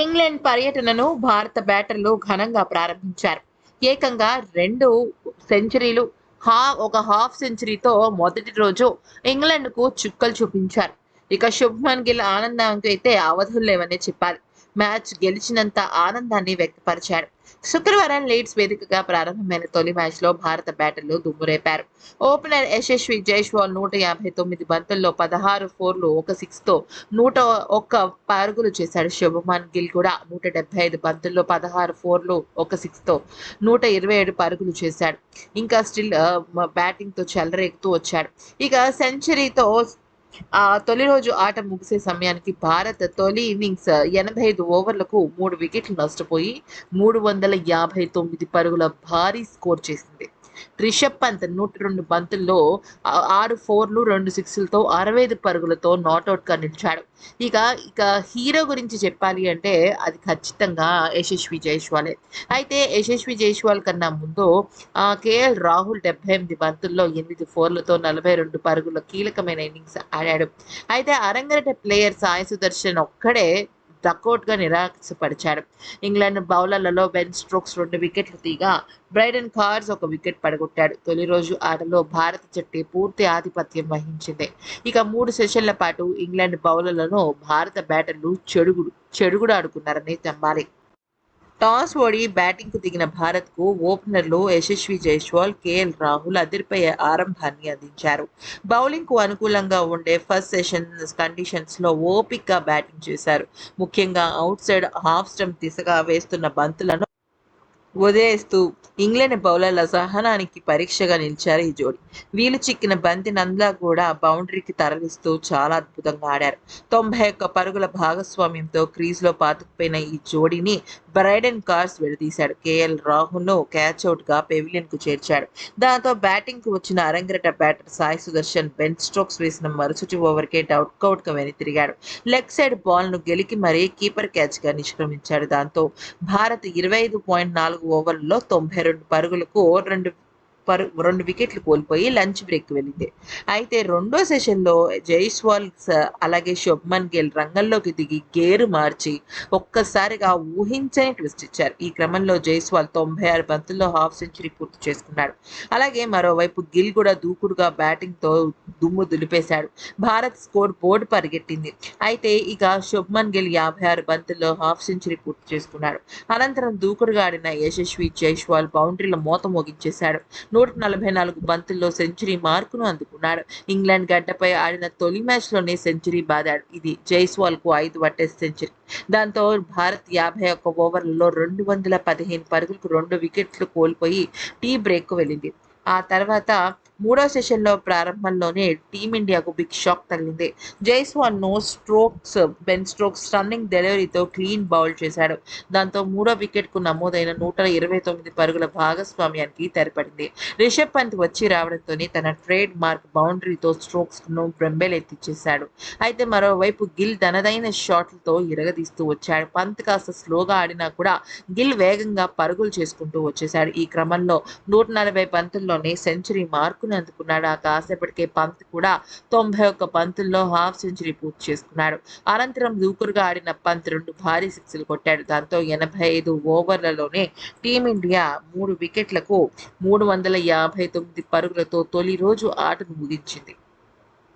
England పర్యటనను భారత బ్యాటర్లు ఘనంగా ప్రారంభించారు. ఏకంగా రెండు సెంచరీలు హా ఒక హాఫ్ సెంచరీతో మొదటి రోజు ఇంగ్లాండ్కు చుక్కలు చూపించారు. ఇక శుభ్మన్ గిల్ ఆనందానికి అయితే అవధులు లేవని చెప్పాలి మ్యాచ్ గెలిచినంత ఆనందాన్ని వ్యక్తపరిచాడు. శుక్రవారం లీడ్స్ వేదికగా ప్రారంభమైన తొలి మ్యాచ్లో భారత బ్యాటర్లు దుమ్మురేపారు. ఓపెనర్ యశస్వి జైష్వాల్ నూట యాభై తొమ్మిది బంతుల్లో పదహారు ఫోర్లు ఒక సిక్స్తో నూట ఒక్క పరుగులు చేశాడు శుభమాన్ గిల్ కూడా. నూట డెబ్బై ఐదు బంతుల్లో పదహారు ఫోర్లు ఒక సిక్స్తో నూట ఇరవై ఏడు పరుగులు చేశాడు. ఇంకా స్టిల్ బ్యాటింగ్తో చెలరేగుతూ వచ్చాడు. ఇక సెంచరీతో ఆ తొలి రోజు ఆట ముగిసే సమయానికి భారత్ తొలి ఇన్నింగ్స్ ఎనభై ఐదు ఓవర్లకు మూడు వికెట్లు నష్టపోయి మూడు వందల యాభై తొమ్మిది పరుగుల భారీ స్కోర్ చేసింది. రిషబ్ పంత్ నూట రెండు బంతుల్లో ఆరు ఫోర్లు రెండు సిక్స్లతో అరవై ఐదు పరుగులతో నాట్అవుట్గా నిలిచాడు ఇక ఇక హీరో గురించి చెప్పాలి అంటే అది ఖచ్చితంగా యశస్వి జైస్వాలే. అయితే యశస్వి జైస్వాల్ కన్నా ముందు కేఎల్ రాహుల్ డెబ్బై ఎనిమిది బంతుల్లో ఎనిమిది ఫోర్లతో నలభై రెండు పరుగుల కీలకమైన ఇన్నింగ్స్ ఆడాడు. అయితే అరంగరట ప్లేయర్ సాయి సుదర్శన్ ఒక్కడే డకౌట్గా నిరాశపరిచాడు. ఇంగ్లాండ్ బౌలర్లలో బెన్ స్ట్రోక్స్ రెండు వికెట్లు తీగా బ్రైడన్ కార్స్ ఒక వికెట్ పడగొట్టాడు. తొలి రోజు ఆటలో భారత జట్టు పూర్తి ఆధిపత్యం వహించింది. ఇక మూడు సెషన్ల పాటు ఇంగ్లాండ్ బౌలర్లను భారత బ్యాటర్లు చెడుగుడు చెడుగుడు ఆడుకున్నారని నమ్మాలి టాస్ ఓడి బ్యాటింగ్కు దిగిన భారత్కు ఓపెనర్లు యశస్వి జైస్వాల్ కేఎల్ రాహుల్ అదిరిపై ఆరంభాన్ని అందించారు. బౌలింగ్కు అనుకూలంగా ఉండే ఫస్ట్ సెషన్ కండిషన్స్లో ఓపిక్గా బ్యాటింగ్ చేశారు. ముఖ్యంగా అవుట్ సైడ్ హాఫ్ స్టంప్ దిశగా వేస్తున్న బంతులను వదిలేస్తూ ఇంగ్లాండ్ బౌలర్ల సహనానికి పరీక్షగా నిలిచారు ఈ జోడీ. వీలు చిక్కిన బంతి బంతినందా కూడా బౌండరీకి తరలిస్తూ చాలా అద్భుతంగా ఆడారు. తొంభై ఒక్క పరుగుల భాగస్వామ్యంతో క్రీజ్లో పాతుకుపోయిన ఈ జోడీని బ్రైడెన్ కార్స్ విడదీశాడు కేఎల్ రాహుల్ను క్యాచ్ అవుట్గా పెవిలియన్కు చేర్చాడు. దాంతో బ్యాటింగ్కు వచ్చిన అరంగరట batter Sai Sudharsan Ben Stokes వేసిన మరుసటి ఓవర్కే డౌట్కౌట్గా వెనుతిరిగాడు. లెగ్ సైడ్ బాల్ను గెలికి మరీ కీపర్ క్యాచ్గా నిష్క్రమించాడు. దాంతో భారత్ ఇరవై ఐదు పాయింట్ నాలుగు ఓవర్లలో తొంభై రెండు పరుగులకు రెండు పరు రెండు వికెట్లు కోల్పోయి లంచ్ బ్రేక్ వెళ్ళింది. అయితే రెండో సెషన్లో జైస్వాల్ అలాగే శుభ్మన్ గిల్ రంగంలోకి దిగి గేరు మార్చి ఒక్కసారిగా ఊహించని ట్విస్ట్ ఇచ్చారు. ఈ క్రమంలో జైస్వాల్ తొంభై ఆరు బంతుల్లో హాఫ్ సెంచరీ పూర్తి చేసుకున్నాడు. అలాగే మరోవైపు గిల్ కూడా దూకుడుగా బ్యాటింగ్తో దుమ్ము దులిపేశాడు. భారత్ స్కోర్ బోర్డు పరిగెట్టింది. అయితే ఇక శుభ్మన్ గిల్ యాభై ఆరు బంతుల్లో హాఫ్ సెంచరీ పూర్తి చేసుకున్నాడు. అనంతరం దూకుడుగా ఆడిన యశస్వి జైస్వాల్ బౌండరీల మూత మోగించేశాడు. నూట నలభై నాలుగు బంతుల్లో సెంచరీ మార్కును అందుకున్నాడు. ఇంగ్లాండ్ గడ్డపై ఆడిన తొలి మ్యాచ్లోనే సెంచరీ బాదాడు. ఇది జైస్వాల్కు ఐదు టెస్ట్ సెంచరీ. దాంతో భారత్ యాభై ఒక్క ఓవర్లలో రెండు వందల పదిహేను పరుగులకు రెండు వికెట్లు కోల్పోయి టీ బ్రేక్కు వెళ్ళింది. ఆ తర్వాత మూడో సెషన్లో ప్రారంభంలోనే టీమిండియాకు బిగ్ షాక్ తగిలింది. Jaiswal no strokes Ben Stokes stunning డెలివరీతో క్లీన్ బౌల్ చేశాడు. దాంతో మూడో వికెట్కు నమోదైన నూట ఇరవై తొమ్మిది పరుగుల భాగస్వామ్యానికి తెరపడింది. రిషబ్ పంత్ వచ్చి రావడంతోనే తన ట్రేడ్ మార్క్ బౌండరీతో స్ట్రోక్స్ను బ్రెంబెలెత్తిచ్చేశాడు అయితే మరోవైపు గిల్ తనదైన షాట్లతో ఇరగదీస్తూ వచ్చాడు. పంత్ కాస్త స్లోగా ఆడినా కూడా గిల్ వేగంగా పరుగులు చేసుకుంటూ వచ్చేశాడు. ఈ క్రమంలో నూట నలభై పంతుల్లోనే సెంచరీ మార్కును అందుకున్నాడు ఆ కాసేపటికే పంత్ కూడా తొంభై ఒక్క పంతుల్లో హాఫ్ సెంచరీ పూర్తి చేసుకున్నాడు. అనంతరం దూకురుగా ఆడిన పంత్ రెండు భారీ సిక్స్లు కొట్టాడు. దాంతో ఎనభై ఐదు ఓవర్లలోనే టీమిండియా మూడు వికెట్లకు మూడు వందల యాభై తొమ్మిది పరుగులతో తొలి రోజు ఆటను ముగించింది.